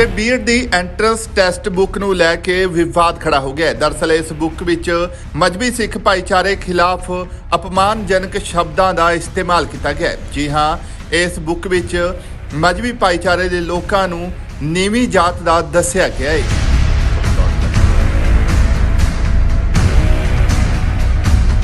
ਤੇ ਬੀਐਡ ਦੀ entrance test book ਨੂੰ ਲੈ ਕੇ ਵਿਵਾਦ ਖੜਾ ਹੋ ਗਿਆ ਹੈ। ਦਰਅਸਲ ਇਸ ਬੁੱਕ ਵਿੱਚ ਮਜਬੀ ਸਿੱਖ ਭਾਈਚਾਰੇ ਖਿਲਾਫ ਅਪਮਾਨਜਨਕ ਸ਼ਬਦਾਂ ਦਾ ਇਸਤੇਮਾਲ ਕੀਤਾ ਗਿਆ ਹੈ। ਜੀ ਹਾਂ, ਇਸ ਬੁੱਕ ਵਿੱਚ ਮਜਬੀ ਭਾਈਚਾਰੇ ਦੇ ਲੋਕਾਂ ਨੂੰ ਨੀਵੀਂ ਜਾਤ ਦਾ ਦੱਸਿਆ ਗਿਆ ਹੈ।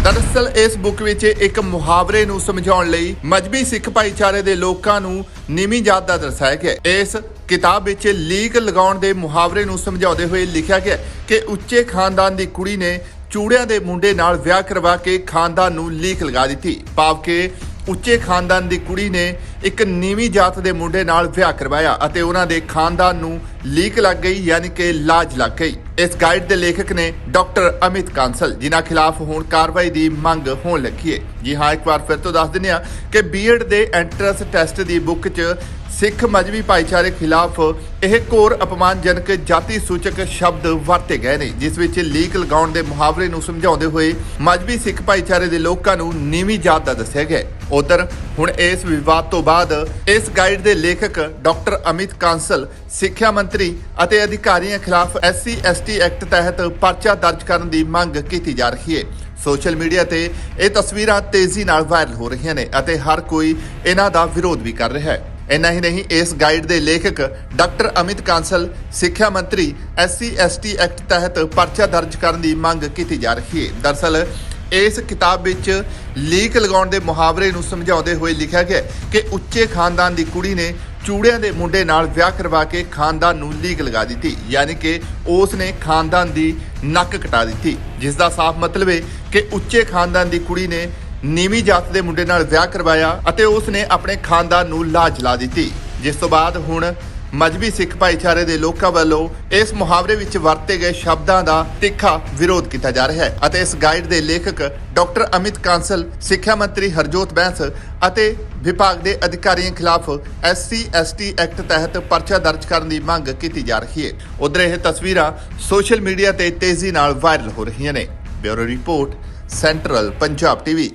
ਦਰਅਸਲ ਇਸ ਬੁੱਕ ਵਿੱਚ ਇੱਕ ਮੁਹਾਵਰੇ ਨੂੰ ਸਮਝਾਉਣ ਲਈ ਮਜਬੀ ਸਿੱਖ ਭਾਈਚਾਰੇ ਦੇ ਲੋਕਾਂ ਨੂੰ ਨੀਵੀਂ ਜਾਤ ਦਾ ਦਰਸਾਇਆ ਗਿਆ ਇਸ ਕਿਤਾਬ ਵਿੱਚ ਲੀਕ ਲਗਾਉਣ ਦੇ ਮੁਹਾਵਰੇ ਨੂੰ ਸਮਝਾਉਂਦੇ ਹੋਏ ਲਿਖਿਆ ਗਿਆ ਕਿ ਉੱਚੇ ਖਾਨਦਾਨ ਦੀ ਕੁੜੀ ਨੇ ਚੂੜਿਆਂ ਦੇ ਮੁੰਡੇ ਨਾਲ ਵਿਆਹ ਕਰਵਾ ਕੇ ਖਾਨਦਾਨ ਨੂੰ ਲੀਕ ਲਗਾ ਦਿੱਤੀ। ਭਾਵ ਕਿ ਉੱਚੇ ਖਾਨਦਾਨ ਦੀ ਕੁੜੀ ਨੇ ਇੱਕ ਨੀਵੀਂ ਜਾਤ ਦੇ ਮੁੰਡੇ ਨਾਲ ਵਿਆਹ ਕਰਵਾਇਆ ਅਤੇ ਉਹਨਾਂ ਦੇ ਖਾਨਦਾਨ ਨੂੰ ਲੀਕ ਲੱਗ ਗਈ, ਯਾਨੀ ਕਿ ਲਾਜ ਲੱਗ ਗਈ। ਇਸ ਗਾਈਡ ਦੇ ਲੇਖਕ ਨੇ ਡਾਕਟਰ ਅਮਿਤ ਕਾਂਸਲ, ਜਿਨ੍ਹਾਂ ਖਿਲਾਫ ਹੁਣ ਕਾਰਵਾਈ ਦੀ ਮੰਗ ਹੋਣ ਲੱਗੀ ਹੈ। ਜੀ ਹਾਂ, ਇੱਕ ਵਾਰ ਫਿਰ ਤੋਂ ਦੱਸ ਦਿੰਦੇ ਹਾਂ ਕਿ ਬੀਐਡ ਦੇ ਐਂਟਰੈਂਸ ਟੈਸਟ ਦੀ ਬੁੱਕ 'ਚ ਸਿੱਖ ਮਜਬੀ ਭਾਈਚਾਰੇ ਖਿਲਾਫ ਇਹ ਘੋਰ ਅਪਮਾਨਜਨਕ ਜਾਤੀ ਸੂਚਕ ਸ਼ਬਦ ਵਰਤੇ ਗਏ ਨੇ, ਜਿਸ ਵਿੱਚ ਲੀਕ ਲਗਾਉਣ ਦੇ ਮੁਹਾਵਰੇ ਨੂੰ ਸਮਝਾਉਂਦੇ ਹੋਏ ਮਜਬੀ ਸਿੱਖ ਭਾਈਚਾਰੇ ਦੇ ਲੋਕਾਂ ਨੂੰ ਨੀਵੀਂ ਜਾਤ ਦਾ ਦੱਸਿਆ ਗਿਆ ਉਧਰ ਹੁਣ ਇਸ ਵਿਵਾਦ ਤੋਂ ਬਾਅਦ ਇਸ ਗਾਈਡ ਦੇ ਲੇਖਕ ਡਾਕਟਰ ਅਮਿਤ ਕਾਂਸਲ, ਸਿੱਖਿਆ ਮੰਤਰੀ ਅਤੇ ਅਧਿਕਾਰੀਆਂ ਖਿਲਾਫ ਐਸਸੀ ਐਸਟੀ ਐਕਟ ਤਹਿਤ ਪਰਚਾ ਦਰਜ ਕਰਨ ਦੀ ਮੰਗ ਕੀਤੀ ਜਾ ਰਹੀ ਹੈ। ਸੋਸ਼ਲ ਮੀਡੀਆ ਤੇ ਇਹ ਤਸਵੀਰਾਂ ਤੇਜ਼ੀ ਨਾਲ ਵਾਇਰਲ ਹੋ ਰਹੀਆਂ ਨੇ ਅਤੇ ਹਰ ਕੋਈ ਇਹਨਾਂ ਦਾ ਵਿਰੋਧ ਵੀ ਕਰ ਰਿਹਾ ਹੈ। ਇੰਨਾ ਹੀ ਨਹੀਂ, ਇਸ ਗਾਈਡ ਦੇ ਲੇਖਕ ਡਾਕਟਰ ਅਮਿਤ ਕਾਂਸਲ, ਸਿੱਖਿਆ ਮੰਤਰੀ ਐਸਸੀ ਐਸਟੀ ਐਕਟ ਤਹਿਤ ਪਰਚਾ ਦਰਜ ਕਰਨ ਦੀ ਮੰਗ ਕੀਤੀ ਜਾ ਰਹੀ ਹੈ। ਦਰਅਸਲ ਇਸ ਕਿਤਾਬ ਵਿੱਚ ਲੀਕ ਲਗਾਉਣ ਦੇ ਮੁਹਾਵਰੇ ਨੂੰ ਸਮਝਾਉਂਦੇ ਹੋਏ ਲਿਖਿਆ ਗਿਆ ਕਿ ਉੱਚੇ ਖਾਨਦਾਨ ਦੀ ਕੁੜੀ ਨੇ ਚੂੜਿਆਂ ਦੇ ਮੁੰਡੇ ਨਾਲ ਵਿਆਹ ਕਰਵਾ ਕੇ ਖਾਨਦਾਨ ਨੂੰ ਲੀਕ ਲਗਾ ਦਿੱਤੀ, ਯਾਨੀ ਕਿ ਉਸ ਨੇ ਖਾਨਦਾਨ ਦੀ ਨੱਕ ਕਟਾ ਦਿੱਤੀ ਜਿਸ ਦਾ ਸਾਫ਼ ਮਤਲਬ ਹੈ ਕਿ ਉੱਚੇ ਖਾਨਦਾਨ ਦੀ ਕੁੜੀ ਨੇ ਨੀਵੀਂ ਜਾਤ ਦੇ ਮੁੰਡੇ ਨਾਲ ਵਿਆਹ ਕਰਵਾਇਆ ਅਤੇ ਉਸ ਨੇ ਆਪਣੇ ਖਾਨਦਾਨ ਨੂੰ ਲਾਜ ਲਾ ਦਿੱਤੀ। ਜਿਸ ਤੋਂ ਬਾਅਦ ਹੁਣ ਮਜਬੀ ਸਿੱਖ ਭਾਈਚਾਰੇ ਦੇ ਲੋਕਾਂ ਵੱਲੋਂ ਇਸ ਮੁਹਾਵਰੇ ਵਿੱਚ ਵਰਤੇ ਗਏ ਸ਼ਬਦਾਂ ਦਾ ਤਿੱਖਾ ਵਿਰੋਧ ਕੀਤਾ ਜਾ ਰਿਹਾ ਹੈ ਅਤੇ ਇਸ ਗਾਈਡ ਦੇ ਲੇਖਕ ਡਾਕਟਰ ਅਮਿਤ ਕਾਂਸਲ, ਸਿੱਖਿਆ ਮੰਤਰੀ ਹਰਜੋਤ ਬੈਂਸ ਅਤੇ ਵਿਭਾਗ ਦੇ ਅਧਿਕਾਰੀਆਂ ਖਿਲਾਫ ਐਸਸੀ ਐਸਟੀ ਐਕਟ ਤਹਿਤ ਪਰਚਾ ਦਰਜ ਕਰਨ ਦੀ ਮੰਗ ਕੀਤੀ ਜਾ ਰਹੀ ਹੈ। ਉਧਰ ਇਹ ਤਸਵੀਰਾਂ ਸੋਸ਼ਲ ਮੀਡੀਆ ਤੇ ਤੇਜ਼ੀ ਨਾਲ ਵਾਇਰਲ ਹੋ ਰਹੀਆਂ ਨੇ। Bureau report, central Punjab TV.